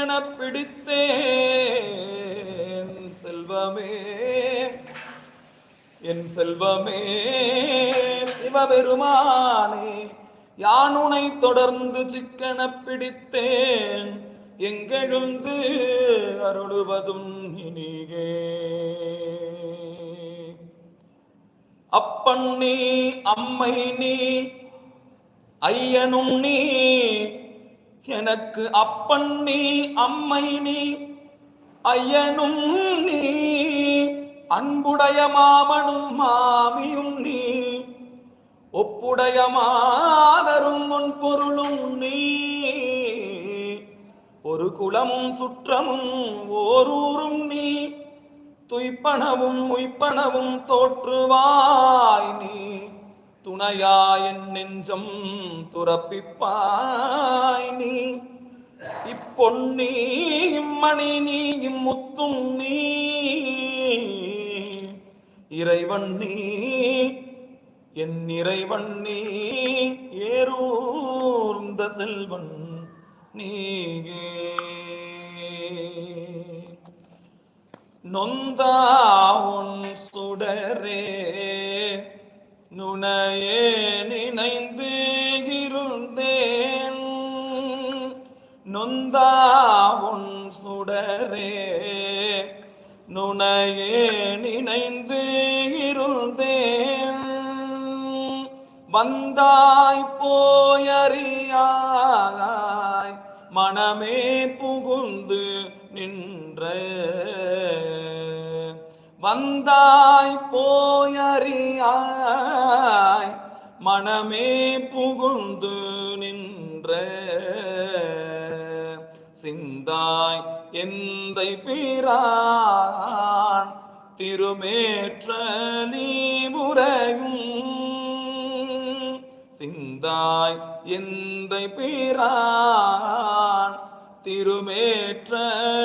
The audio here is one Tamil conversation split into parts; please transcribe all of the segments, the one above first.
என பிடித்தேன் செல்வமே. என் செல்வமே சிவபெருமானே யானுனை தொடர்ந்து சிக்கன பிடித்தேன்? எங்கெழுந்து அருளுவதும் இனிகே. அப்பன் நீ அம்மை நீ ஐயனும் நீ எனக்கு அப்பன் நீ அம்மை நீ ஐயனும் நீ அன்புடைய மாமனும் மாமியும் நீ ஒப்புடைய மாதரும் உன் பொருளும் நீ. ஒரு குலமும் சுற்றமும் ஓரூரும் நீ துய்ப்பனவும் உய்ப்பனவும் தோற்றுவாய் நீ. துணையாயின் நெஞ்சம் துறப்பிப்பாய் நீ. இப்பொன்னி இம்மணி நீ இம்முத்தும் நீ. இறைவன் நீ என் இறைவன் நீ. ஏறூர்ந்த செல்வன் நீயே. நொந்தா உன் சுடரே. நுணையே நினைந்து இருந்தேன் நொந்தா உன் சுடரே நுணையே நினைந்து இருந்தேன் வந்தாய் போயறியாய் மனமே புகுந்து நின்ற வந்தாய் போயறியாய் மனமே புகுந்து நின்ற சிந்தாய் எந்தை பிரான் திருமேற்ற நீ முறையும் சிந்தாய் எந்தை பிரான் திருமேற்ற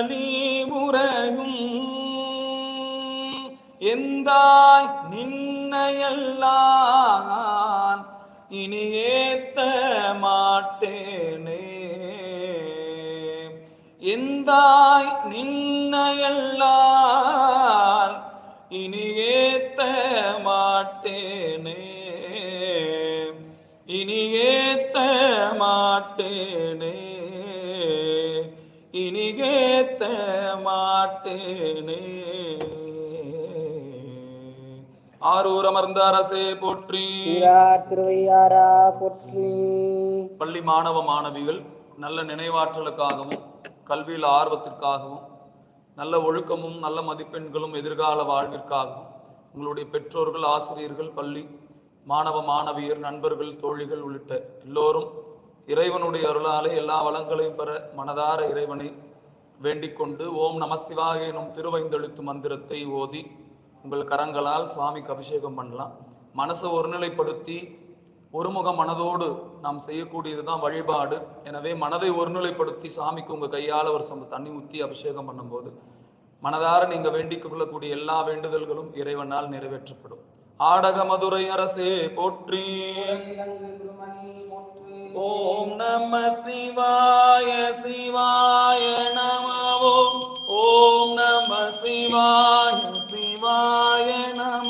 நீ முறையும் எந்தாய் நின்னையல்லான் இனி ஏத்த மாட்டேனே. எந்தாய் நின்னையல்லான் இனி ஏத்த மாட்டேனே. இனி ஏத்த ஆரூர் அமர்ந்த அரசே போற்றி. திருவையாரா போற்றி. பள்ளி மாணவ மாணவிகள் நல்ல நினைவாற்றலுக்காகவும் கல்வியில் ஆர்வத்திற்காகவும் நல்ல ஒழுக்கமும் நல்ல மதிப்பெண்களும் எதிர்கால வாழ்விற்காகவும் உங்களுடைய பெற்றோர்கள் ஆசிரியர்கள் பள்ளி மாணவ மாணவியர் நண்பர்கள் தோழிகள் உள்ளிட்ட எல்லோரும் இறைவனுடைய அருளாலே எல்லா வளங்களையும் பெற மனதார இறைவனை வேண்டிக் கொண்டு ஓம் நம சிவாய எனும் திருவைந்தெழுத்து மந்திரத்தை ஓதி உங்கள் கரங்களால் சுவாமிக்கு அபிஷேகம் பண்ணலாம். மனசை ஒருநிலைப்படுத்தி ஒருமுக மனதோடு நாம் செய்யக்கூடியது தான் வழிபாடு. எனவே மனதை ஒருநிலைப்படுத்தி சாமிக்கு உங்கள் கையால் ஒரு சம்ப தண்ணி ஊற்றி அபிஷேகம் பண்ணும்போது மனதார நீங்கள் வேண்டிக் கொள்ளக்கூடிய எல்லா வேண்டுதல்களும் இறைவனால் நிறைவேற்றப்படும். ஆடக மதுரை அரசே போற்றி. ஓம் நம சிவாய சிவாய நம. ஓம் ஓம் நம சிவாய சிவாய நம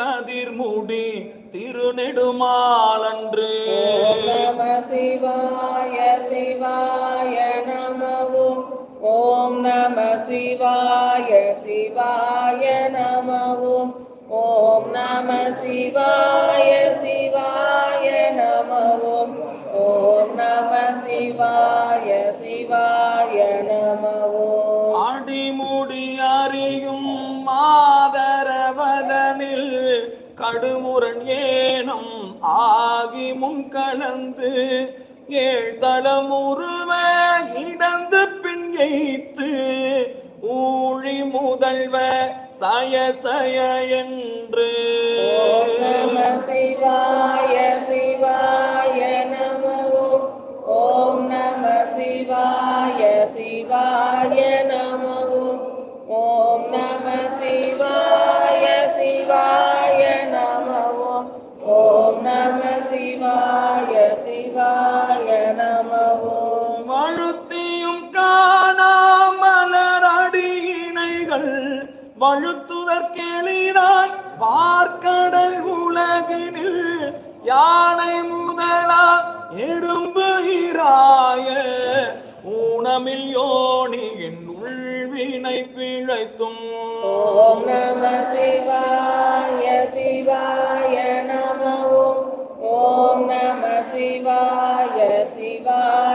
கதிர் மூடி திருநெடுமாலன்று. நம சிவாய சிவாய நமவும் ஓம் நம சிவாய சிவாய நமவும் ஓம் நம சிவாய சிவாய நமவும் ஓம் நம. சிவாய பூரன் ஏனம் ஆகி முன் கலந்து ஏழ்தளமுருவ இடந்து பின் எய்த்து ஊழி முதல்வ சய சய என்று. நம சிவாய சிவாய நமோ ஓம் நம சிவாய சிவாய நமவும் வழுத்துதற்கெளிதாய் பார்க்கடல் உலகினில் யானை முதலா எறும்புகிறாய இராய. ஊனமில் யோனியின் உள்வினை பிழைத்தும். ஓம் நம சிவாய சிவாய நமவும் ஓம் நம சிவாய சிவாய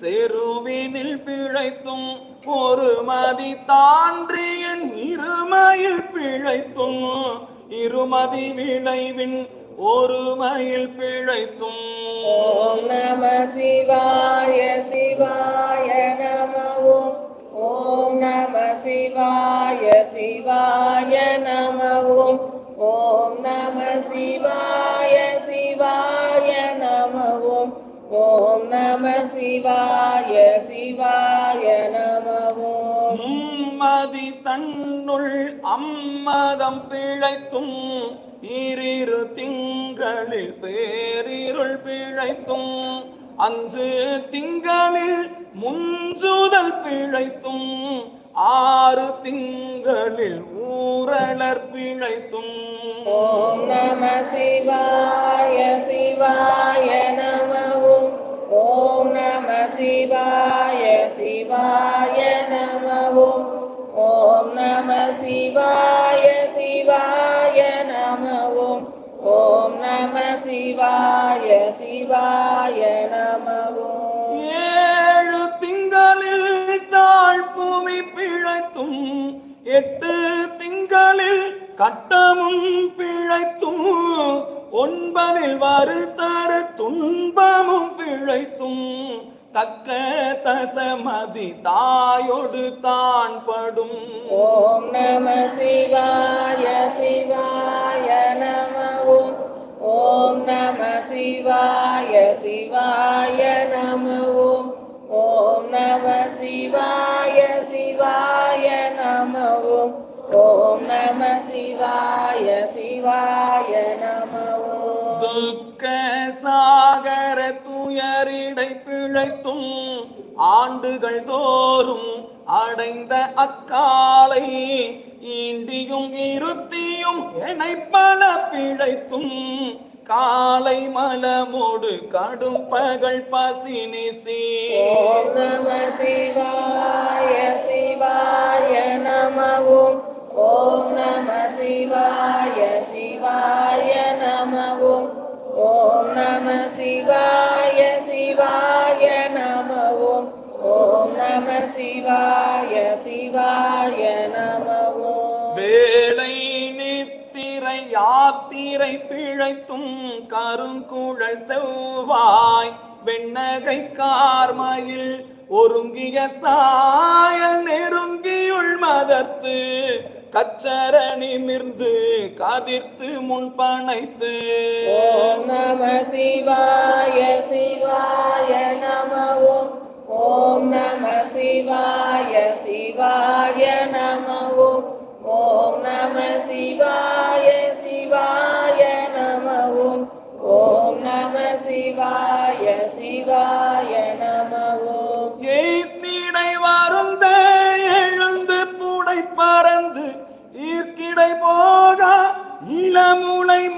செருவினில் பிழைத்தும் ஒரு மதி தான்றியின் இருமையில் பிழைத்தும். இருமதி விளைவின் ஒரு மயில் பிழைத்தும். ஓம் நம சிவாய சிவாய நமவும். ஓம் நம சிவாய சிவாய நமவும். சிவாய சிவாய நமவும் மும்மதி தன்னுள் அம்மதம் பிழைத்தும் ஈரிரு திங்களில் பேரிருள் பிழைத்தும் அஞ்சு திங்களில் முஞ்சுதல் பிழைத்தும் ஆறு திங்களில் ஊரலர் பிழைத்தும். ஓம் நம சிவாய சிவாய நமவும் ஓம் நம சிவாய சிவாய நமவும் ஓம் நம சிவாய சிவாய நமவும் ஓம் நம சிவாய சிவாய நமவும் ஏழு திங்களில் தாழ் பூமி பிழைத்தும் எட்டு திங்களில் கட்டமும் பிழைத்தும் ஒன்பதில் வருத்தர துன்பமும் பிழைத்தும். தக்க தசமதி தாயொடு தான் படும் ஓம் நம சிவாய சிவாய நம ஓம் ஓம் நம சிவாய சிவாய நம ஓம் ஓம் நம சிவாய சிவாய நம ஓம் நம சிவாய சிவாய நமவும் துக்க சாகர துயரிடை பிழைத்தும் ஆண்டுகள் தோறும் அடைந்த அக்காலை ஈண்டியும் இருத்தியும் எனைப்பல பிழைத்தும் காலை மலமோடு கடும் பகல் பசினிசி ஓம் நம சிவாய சிவாய நமவும் ஓம் நம சிவாய சிவாய நமவும் ஓம் நம சிவாய சிவாய நமவும் ஓம் நம சிவாய சிவாய நமவும் வேளை நித்திரை யாத்திரை பிழைத்தும் கருங்குழல் செவ்வாய் வெண்ணகை கார்மையில் ஒருங்கிய சாயல் நெருங்கியுள் மதர்த்து கச்சர நிமிர்ந்து கதிர்த்து முன்பனைத்து ஓம் நம சிவாய சிவாய நம ஓம் ஓம் நம சிவாய சிவாய நம ஓம் ஓம் நம சிவாய சிவாய நம ஓம் ஓம் நம சிவாய சிவாய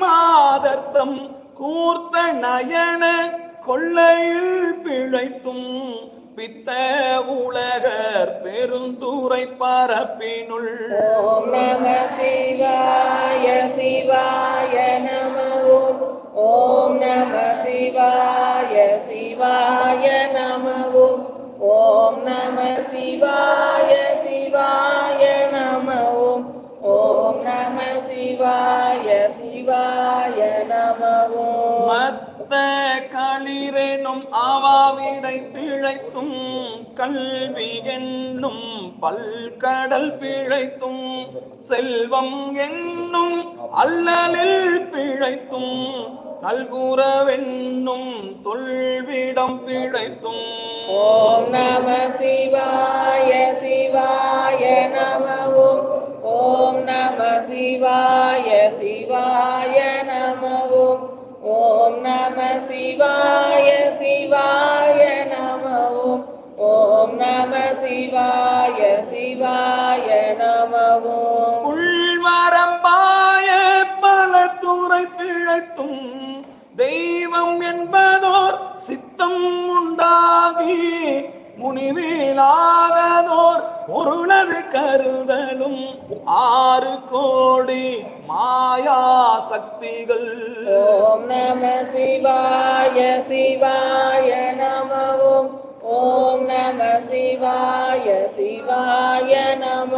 பாதர்த்தம் கூர்த்த நயன கொள்ளையில் பிழைத்தும் பித்த உலகர் பெருந்துரை பரப்பினுள். ஓம் நம சிவாய சிவாய நம ஓம் நம சிவாய சிவாய நம ஓம் நம சிவாய சிவாய நம ஓம் நம சிவாய சிவாய நம ஓம் மத்த களிரெனும் அவாவிடை பிழைத்தும் கல்வி என்னும் பல்கடல் பிழைத்தும் செல்வம் என்னும் அல்லலில் பிழைத்தும் நல்குறவென்னும் தொல்விடம் பிழைத்தும். ஓம் நம சிவாய சிவாய நம ஓம் நம சிவாய சிவாய நம ஓம் ஓம் நம சிவாய சிவாய நம ஓம் ஓம் நம சிவாய சிவாய நம ஓம் உள்வரம்பாய பல துறை பிழைத்தும் தெய்வம் என்பதோர் சித்தம் உண்டாகி முனிவேலாகதோர் பொருளது கருதலும் ஆறு கோடி மாயா சக்திகள். ஓம் நம சிவாய சிவாய நம ஓம் நம சிவாய சிவாய நம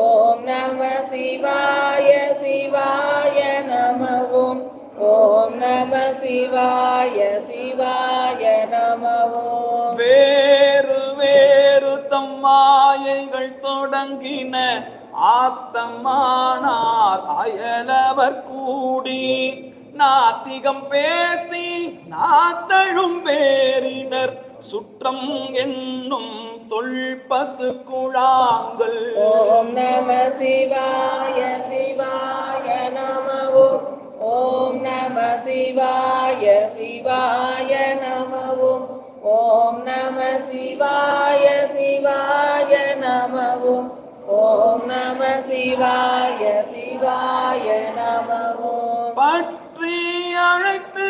ஓம் நம சிவாய சிவாய நம ஓம் நம சிவாய சிவாய நம ஓம் மாயைகள் தொடங்கின ஆத்தமானார் அயலவர் கூடி. நாத்திகம் பேசி நாத்தழும் வேறினர் சுற்றம் என்னும் தொல்பசு குழாங்கள். ஓம் நம சிவாய சிவாய நம ஓம் ஓம் நம சிவாய சிவாய நம ஓம் நம சிவாய சிவாய நம ஓம் நம சிவாய சிவாய நம பற்றி அழைத்து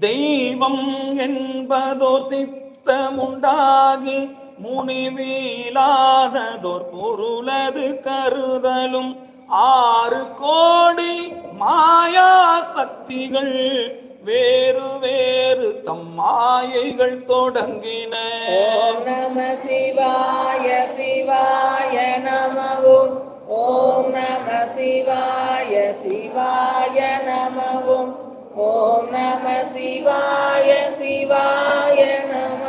தெய்வம் என்பதோ சித்தமுண்டாகி முனிவீலாததோர் பொருளது கருதலும். ஆறு கோடி மாயா சக்திகள் வேறு வேறு தம் மாயைகள் தொடங்கின. நம சிவாய சிவாய நம ஓம் நம சிவாய சிவாய நம ஓம் நம சிவாய சிவாய நம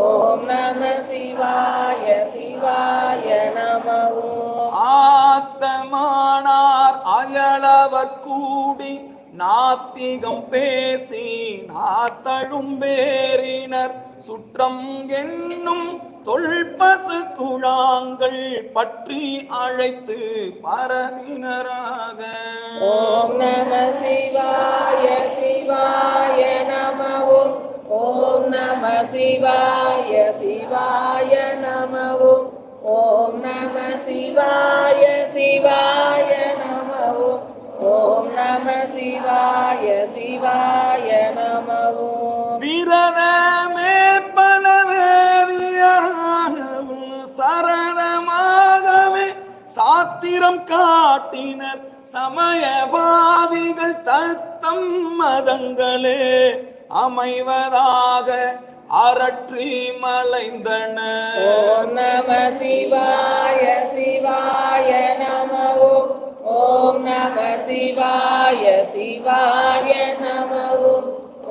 ஓம் நம சிவாய சிவாய நம ஓம் ஆத்தமானார் அயலவர் கூடி நாத்திகம் பேசி நாத்தழும் பேரினர். சுற்றம் என்னும் தொல்பசு குழாங்கள் பற்றி அழைத்து பரவினராக. ஓம் நம சிவாய சிவாய நம ஓம் ஓம் நம சிவாய சிவாய நம ஓம் ஓம் நம சிவாய சிவாய நம ஓம் நம சிவாய சிவாய நம ஓம் விரதமே பலவேறியாகவும் சரணமாகவே சாத்திரம் காட்டினர். சமயவாதிகள் தத்தம் மதங்களே அமைவதாக அரற்றி மலைந்தனர் ஓம் நம சிவாய சிவாய நம ஓம் நம சிவாய சிவாய நம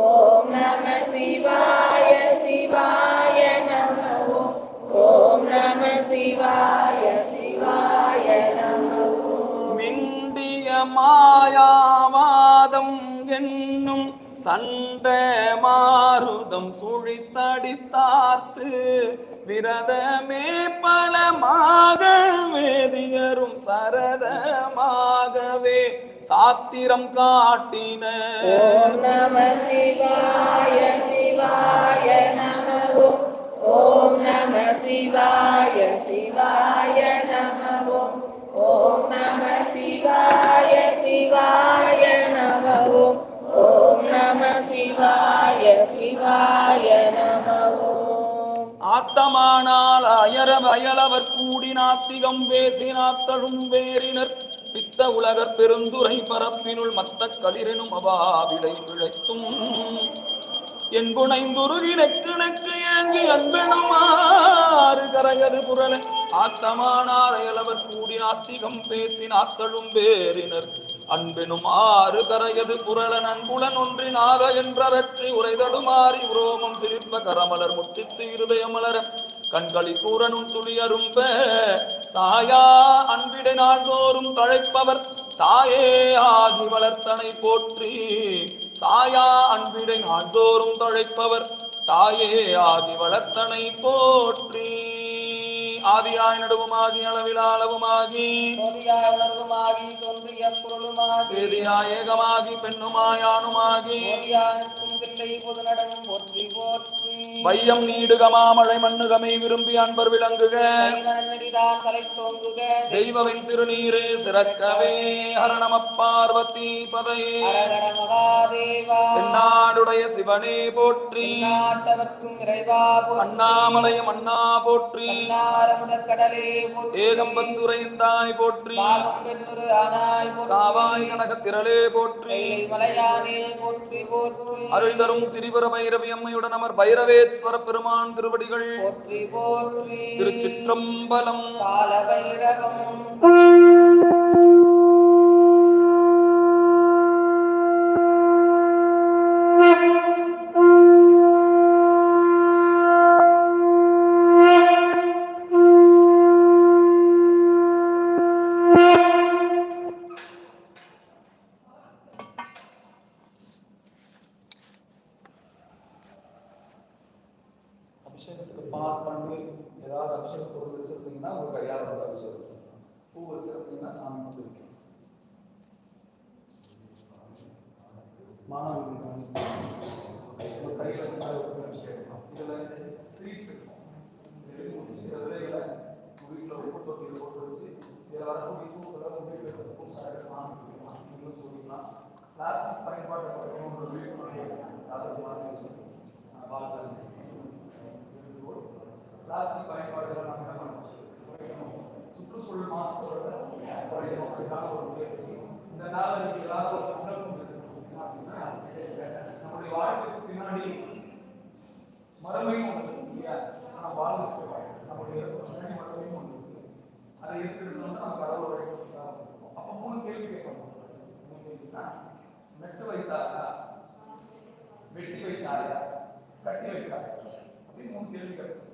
ஓம் நம சிவாய சிவாய நம ஓம் நம சிவாய சிவாய நம ஓம் மாயாவாதம் என்னும் சண்டை மாருதம் சுழித்தடித்தார்த்து. விரதமே பலமாக வேதியரும் சரதமாகவே சாத்திரம் காட்டின. ஓம் நம சிவாய சிவாய நம ஓம் நம சிவாய சிவாய நம ஓம் நம சிவாய சிவாய நம ஓம் நம சிவாய சிவாய நம ஆத்தமானால் அயர அயலவர் கூடி நாத்திகம் பேசினாத்தழும் வேறினர் பித்த உலகர் பெருந்துரை பரப்பினுள் மத்த களிரெனும் அவாவிடை விழைத்தும் என் புனைந்துருகி நெக்கு நெக்கு ஏங்கி அன்பெனுமாறு கரையது புரள. ஆத்தமானார் அயலவர் கூடி நாத்திகம் பேசினாத்தழும் வேறினர் அன்பெனும் ஆறு கரையது புரள நண்புலன் ஒன்றினாக என்றற்றி உரைதடுமாறி உரோமம் சிரிப்ப கரமலர் முட்டித்து இருதயமலர கண்களி கூறனும் துளியரும்ப சாயா அன்பிடை நாள்தோறும் தழைப்பவர் தாயே ஆதி வளர்த்தனை போற்றி. சாயா அன்பிடை நாள்தோறும் தழைப்பவர் தாயே ஆதி வளர்த்தனை போற்றி. ஆதியாய் நடுவுமாகி அளவில் அளவுமாகி மோதியாய் உணர்வுமாகி தோன்றிய பொருளுமாகி. ஏகமாகி பெண்ணுமாயானுமாகி. மோதியாய் பிள்ளை பொது நடம் போற்றி போற்றி. வையம் நீடுகமா மழை மண்ணுகமை விரும்பி அன்பர் விளங்குக. தெய்வவின் திருநீரே சிறக்கவே. ஹரணம பார்வதி பதையே தென்னாடுடைய சிவனே போற்றி. அண்ணாமலையும் அண்ணா போற்றி. நாரமுத கடலே போற்றி. காவாய் கனக திரளே போற்றி. அருள் தரும் திரிபுர பைரவி அம்மையுடன் அமர் பைரவேஸ்வர பெருமான் திருவடிகள். திருச்சிற்றம்பலம் கால பைரவம் அபிஷேகத்துக்கு பால் பண்ணி ஏதாவது அபிஷேக பொருள் வச்சிருந்தீங்கன்னா உங்க கையால் வந்து அபிஷேகம் பூ வச்சிருந்தீங்கன்னா சாமி வந்து வைக்கணும் மாணவர்கள் உங்க கையில வந்து ஒரு அபிஷேகம் இதுல ஸ்வீட்ஸ் இருக்கும் இது முடிச்சு அதுல உங்க வீட்டுல உப்பு தொட்டியில் போட்டு வச்சு சாமி நீங்களும் சொல்லிக்கலாம் பிளாஸ்டிக் பயன்பாடு அதை பிளாஸ்டிக் நம்ம என்ன பண்ணணும் சுற்றுச்சூழல் மாசுபடுறத குறையும் அதுக்காக ஒரு முயற்சி இந்த நாள் எல்லாரும் ஒரு சங்கல்பம் அப்படின்னா நம்முடைய வாழ்க்கைக்கு பின்னாடி மறுமையும் ஒன்று இல்லையா? ஆனால் வாழ்ந்துட்டு நம்முடைய பின்னாடி மறுமையும் ஒன்று இருக்கு அதை இருக்கிறது வந்து நம்ம கடவுள் வழிபட்டு அப்போ மூணு கேள்வி கேட்கணும். மூணு கேள்வினா நெட்டு வைத்தாரா வெட்டி வைத்தாரா கட்டி வைத்தாரா அப்படின்னு மூணு கேள்வி கேட்கணும்.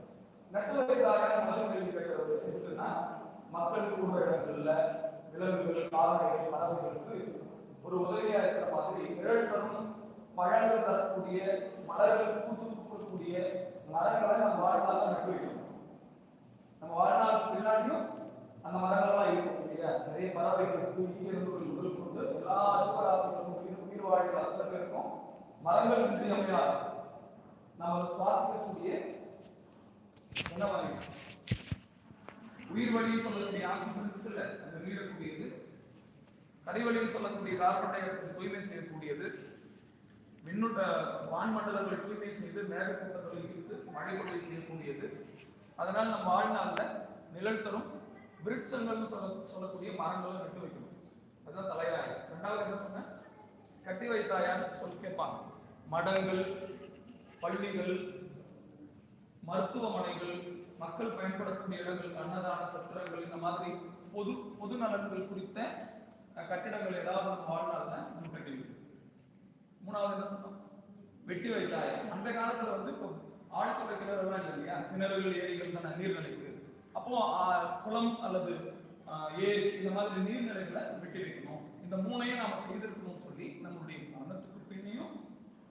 நட்டு வைத்தாரா முதல் கேள்வி கேட்கறது எதுக்குன்னா மக்களுக்கு கூட இடங்கள்ல விலங்குகள் கால்நடைகள் பறவைகளுக்கு ஒரு உதவியா இருக்கிற மாதிரி நிழல் தரும் பழங்கள் தரக்கூடிய மலர்கள் பூத்து பூக்கக்கூடிய மரங்களை நம்ம வாழ்நாள் நட்டு வைக்கணும். நம்ம வாழ்நாள் பின்னாடியும் அந்த மரங்கள்லாம் இருக்கும் இல்லையா? நிறைய பறவைகள் தூக்கி இருந்து முதல் கொண்டு எல்லா ஜீவராசிகளுக்கும் உயிர் உயிர் வாழ்கிற அத்தனை பேருக்கும் மரங்கள் இன்றியமையாது நம்ம சுவாசிக்கக்கூடிய என்ன வகை உயிர் வழின்னு சொல்லக்கூடிய ஆக்சிஜன் இருக்குல்ல அது நீடக்கூடியது கடைவழின்னு சொல்லக்கூடிய கார்பன் டை ஆக்சைடு தூய்மை செய்யக்கூடியது. மின்னுட்ட வான்மண்டலங்களை தூய்மை செய்து மேகக்கூட்டங்களை ஈர்த்து மழை பொழிவு செய்யக்கூடியது. அதனால் நம் வாழ்நாளில் நிழல் தரும் விருட்சங்கள்னு சொல்ல சொல்லக்கூடிய மரங்களை நட்டு வைக்கணும். அதுதான் தலையாய். ரெண்டாவது என்ன சொன்னேன் கட்டி வைத்தாயான்னு சொல்லி கேட்பாங்க. மடங்கள் பள்ளிகள் மருத்துவமனைகள் மக்கள் பயன்படக்கூடிய இடங்கள் அன்னதான சத்திரங்கள் இந்த மாதிரி பொது பொது நலன்கள் குறித்த கட்டிடங்கள் ஏதாவது நம்ம வாழ்நாள்ல நம்ம கட்டி மூணாவது என்ன சொன்னோம்? வெட்டி வைத்தாய்? அந்த காலத்துல வந்து இப்போ ஆழ்துளை கிணறுலாம் இல்லை இல்லையா? கிணறுகள் ஏரிகள் தானே நீர்நிலைக்கு அப்போ குளம் அல்லது ஏரி இந்த மாதிரி நீர்நிலைகளை வெட்டி வைக்கணும் இந்த மூணையும் நாம செய்திருக்கணும்னு சொல்லி நம்மளுடைய மரணத்துக்கு பின்னையும்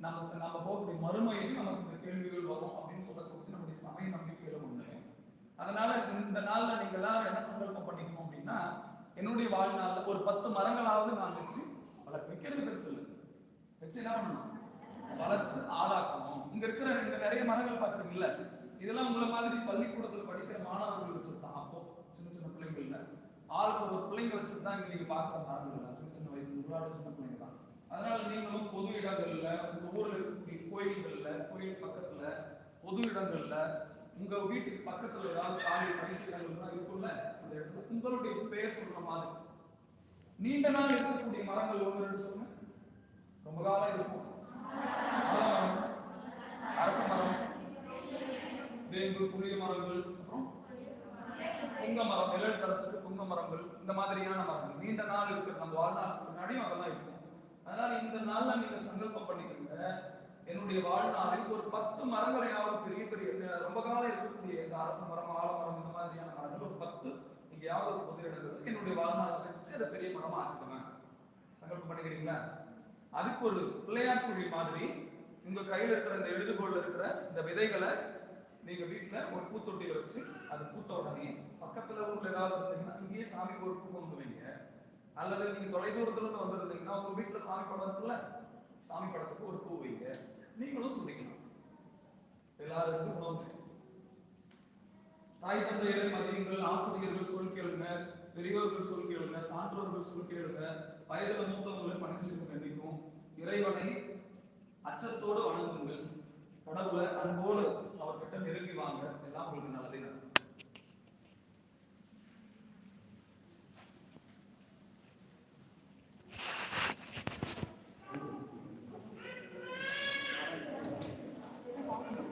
நம்ம நம்ம போகக்கூடிய மறுமையையும் நமக்கு இந்த கேள்விகள் வரும் அப்படின்னு சொல்லக்கூடிய நம்முடைய சமய நம்பிக்கையில ஒண்ணு. அதனால இந்த நாள்ல நீங்க எல்லாரும் என்ன சங்கல்பம் பண்ணிக்கணும் அப்படின்னா என்னுடைய வாழ்நாள்ல ஒரு பத்து மரங்களாவது நான் வச்சு வளர்க்க வைக்கிறது பெருசு இல்லை. வச்சு என்ன பண்ணணும்? வளர்த்து ஆளாக்கணும். இங்க இருக்கிற இங்க நிறைய மரங்கள் பாக்குறீங்கல்ல இதெல்லாம் உங்களை மாதிரி பள்ளிக்கூடத்தில் படிக்கிற மாணவர்கள் வச்சிருந்தான் அப்போ சின்ன சின்ன பிள்ளைங்கள்ல. ஆளுக்கு ஒரு பிள்ளைங்க வச்சிருந்தா தான் நீங்க பாக்குற மரங்கள் சின்ன சின்ன வயசு உங்களோட சின்ன பிள்ளைங்க தான். அதனால நீங்களும் பொது இடங்கள்ல உங்க ஊர்ல இருக்கக்கூடிய கோயில்கள்ல கோயில் பக்கத்துல பொது இடங்கள்ல உங்க வீட்டுக்கு பக்கத்துல ஏதாவது காலி பரிசு இடங்கள்லாம் இருக்கும்ல அந்த இடத்துல உங்களுடைய பெயர் சொல்ற மாதிரி. நீண்ட நாள் இருக்கக்கூடிய மரங்கள் ஒன்று ரெண்டு சொல்லுங்க. ரொம்ப காலம் இருக்கும். அரச மரம். வேம்பு புளிய மரங்கள் அப்புறம் புங்க மரம் நிழல் தரத்துக்கு புங்க மரங்கள் இந்த மாதிரியான மரங்கள். நீண்ட நாள் இருக்கு. நம்ம வாழ்நாளுக்கு முன்னாடியும் அதெல்லாம் இருக்கும் அதனால இந்த நாள்ல நீங்க சங்கல்பம் பண்ணிக்கோங்க. என்னுடைய வாழ்நாளில் ஒரு பத்து மரங்களையாவது பெரிய பெரிய ரொம்ப காலம் இருக்கக்கூடிய இந்த அரச மரம் ஆலமரம் இந்த மாதிரியான மரங்கள் ஒரு பத்து எங்கேயாவது ஒரு பொது இடங்கள் என்னுடைய வாழ்நாளை வச்சு அதை பெரிய மரமா ஆக்குவேன் சங்கல்பம் பண்ணிக்கிறீங்களா? அதுக்கு ஒரு பிள்ளையார் சுழி மாதிரி உங்க கையில இருக்கிற இந்த எழுதுகோள் இருக்கிற இந்த விதைகளை நீங்க வீட்டுல ஒரு பூத்தொட்டியில வச்சு அது பூத்த உடனே பக்கத்துல ஊர்ல ஏதாவது இருந்தீங்கன்னா இங்கேயே சாமிக்கு ஒரு பூ கொண்டு வைங்க அல்லது நீங்க தொலைதூரத்துல இருந்து வந்திருந்தீங்கன்னா உங்க வீட்டுல சாமி படம் இருக்குல்ல? சாமி படத்துக்கு ஒரு பூ வைங்க. நீங்களும் சொல்லிக்கலாம். எல்லாருக்கும் உணவு. தாய் தந்தையரை மதியுங்கள் ஆசிரியர்கள் சொல் கேளுங்க பெரியோர்கள் சொல் கேளுங்க சான்றோர்கள் சொல் கேளுங்க வயதுல மூத்தவங்களை பணிச்சிருக்க வேண்டிக்கும் இறைவனை அச்சத்தோடு வணங்குங்கள். கடவுளை அன்போடு அவர்கிட்ட நெருங்கி வாங்க. எல்லாம் உங்களுக்கு நல்லதே நடக்கும்.